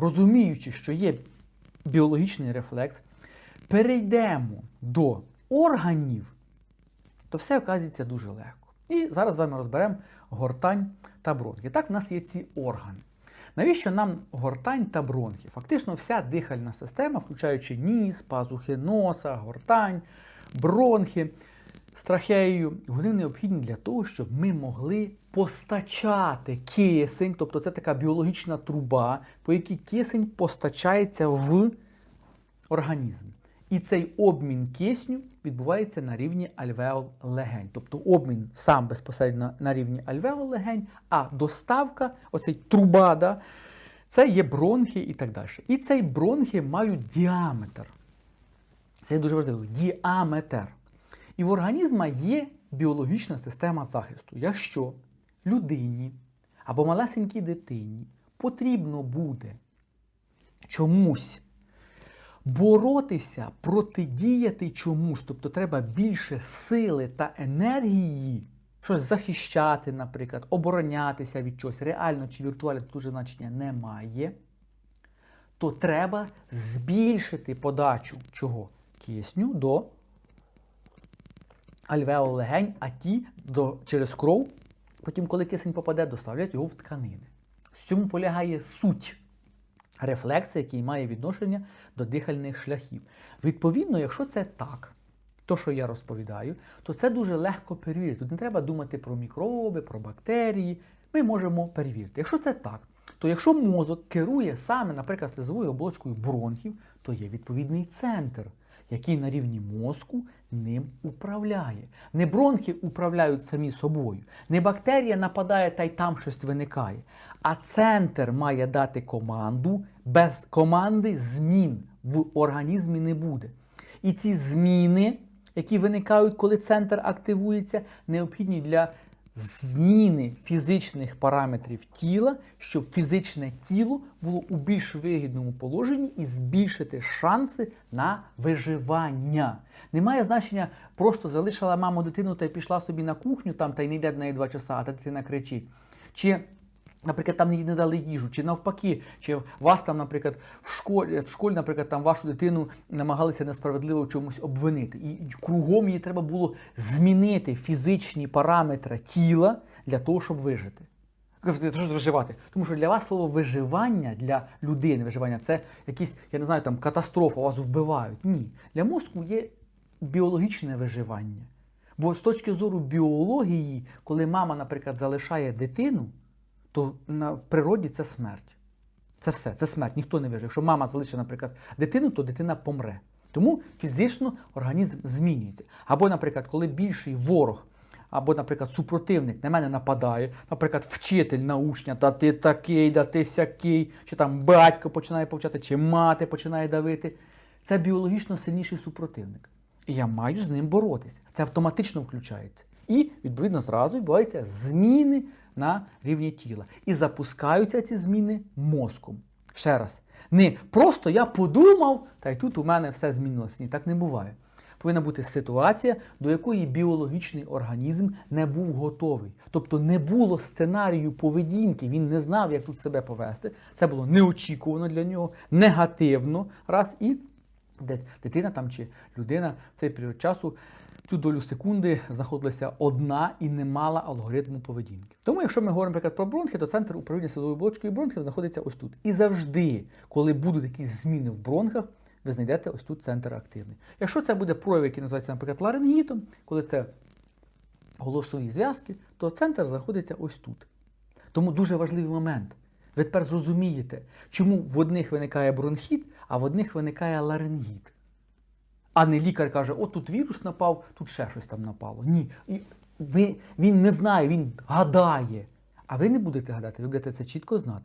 розуміючи, що є біологічний рефлекс, перейдемо до органів, то все оказується дуже легко. І зараз з вами розберемо гортань та бронхи. Так, в нас є ці органи. Навіщо нам гортань та бронхи? Фактично вся дихальна система, включаючи ніс, пазухи носа, гортань, бронхи з трахеєю, вони необхідні для того, щоб ми могли постачати кисень, тобто це така біологічна труба, по якій кисень постачається в організм. І цей обмін кисню відбувається на рівні альвеол легень. Тобто обмін сам безпосередньо на рівні альвеол легень, а доставка, оцей труба, да, це є бронхи і так далі. І цей бронхи мають діаметр. Це дуже важливо. Діаметр. І в організма є біологічна система захисту. Якщо людині або малесенькій дитині потрібно буде чомусь боротися, протидіяти чомусь, тобто треба більше сили та енергії, щось захищати, наприклад, оборонятися від чогось, реально чи віртуально тут вже значення немає, то треба збільшити подачу чого? Кисню до альвеол легень, а ті до, через кров, потім, коли кисень попаде, доставлять його в тканини. В цьому полягає суть рефлекси, який має відношення до дихальних шляхів. Відповідно, якщо це так, то, що я розповідаю, то це дуже легко перевірити. Тут не треба думати про мікроби, про бактерії. Ми можемо перевірити. Якщо це так, то якщо мозок керує саме, наприклад, слизовою оболочкою бронхів, то є відповідний центр, який на рівні мозку ним управляє. Не бронхи управляють самі собою, не бактерія нападає та й там щось виникає. А центр має дати команду, без команди змін в організмі не буде. І ці зміни, які виникають, коли центр активується, необхідні для зміни фізичних параметрів тіла, щоб фізичне тіло було у більш вигідному положенні і збільшити шанси на виживання. Немає значення, просто залишила маму дитину та й пішла собі на кухню там та й не йде до неї два часа, а та дитина кричить. Чи Наприклад, там не дали їжу, чи навпаки, чи вас там, наприклад, в школі, в школі, наприклад, там вашу дитину намагалися несправедливо в чомусь обвинити. І кругом їй треба було змінити фізичні параметри тіла для того, щоб вижити. Кажете, Що ж виживати? Тому що для вас слово виживання для людини, виживання це якісь, я не знаю, там катастрофа, вас вбивають. Ні. Для мозку є біологічне виживання. Бо з точки зору біології, коли мама, наприклад, залишає дитину, то в природі це смерть. Це все, це смерть, ніхто не виживе. Якщо мама залишить, наприклад, дитину, то дитина помре. Тому фізично організм змінюється. Або, наприклад, коли більший ворог, або, наприклад, супротивник на мене нападає, наприклад, вчитель на учня, та ти такий, да ти сякий, чи там батько починає повчати, чи мати починає давити. Це біологічно сильніший супротивник. І я маю з ним боротися. Це автоматично включається. І, відповідно, зразу відбуваються зміни на рівні тіла. І запускаються ці зміни мозком. Ще раз. Не просто я подумав, та й тут у мене все змінилося. Ні, так не буває. Повинна бути ситуація, до якої біологічний організм не був готовий. Тобто не було сценарію поведінки, він не знав, як тут себе повести. Це було неочікувано для нього, негативно. Раз і дитина там чи людина в цей період часу цю долю секунди знаходилася одна і не мала алгоритму поведінки. Тому, якщо ми говоримо, наприклад, про бронхи, то центр управління силовою оболочкою бронхів знаходиться ось тут. І завжди, коли будуть якісь зміни в бронхах, ви знайдете ось тут центр активний. Якщо це буде прояв, який називається, наприклад, ларингітом, коли це голосові зв'язки, то центр знаходиться ось тут. Тому дуже важливий момент. Ви тепер зрозумієте, чому в одних виникає бронхіт, а в одних виникає ларингіт. А не лікар каже, от тут вірус напав, тут ще щось там напало. Ні. Ви, він не знає, він гадає. А ви не будете гадати, ви будете це чітко знати.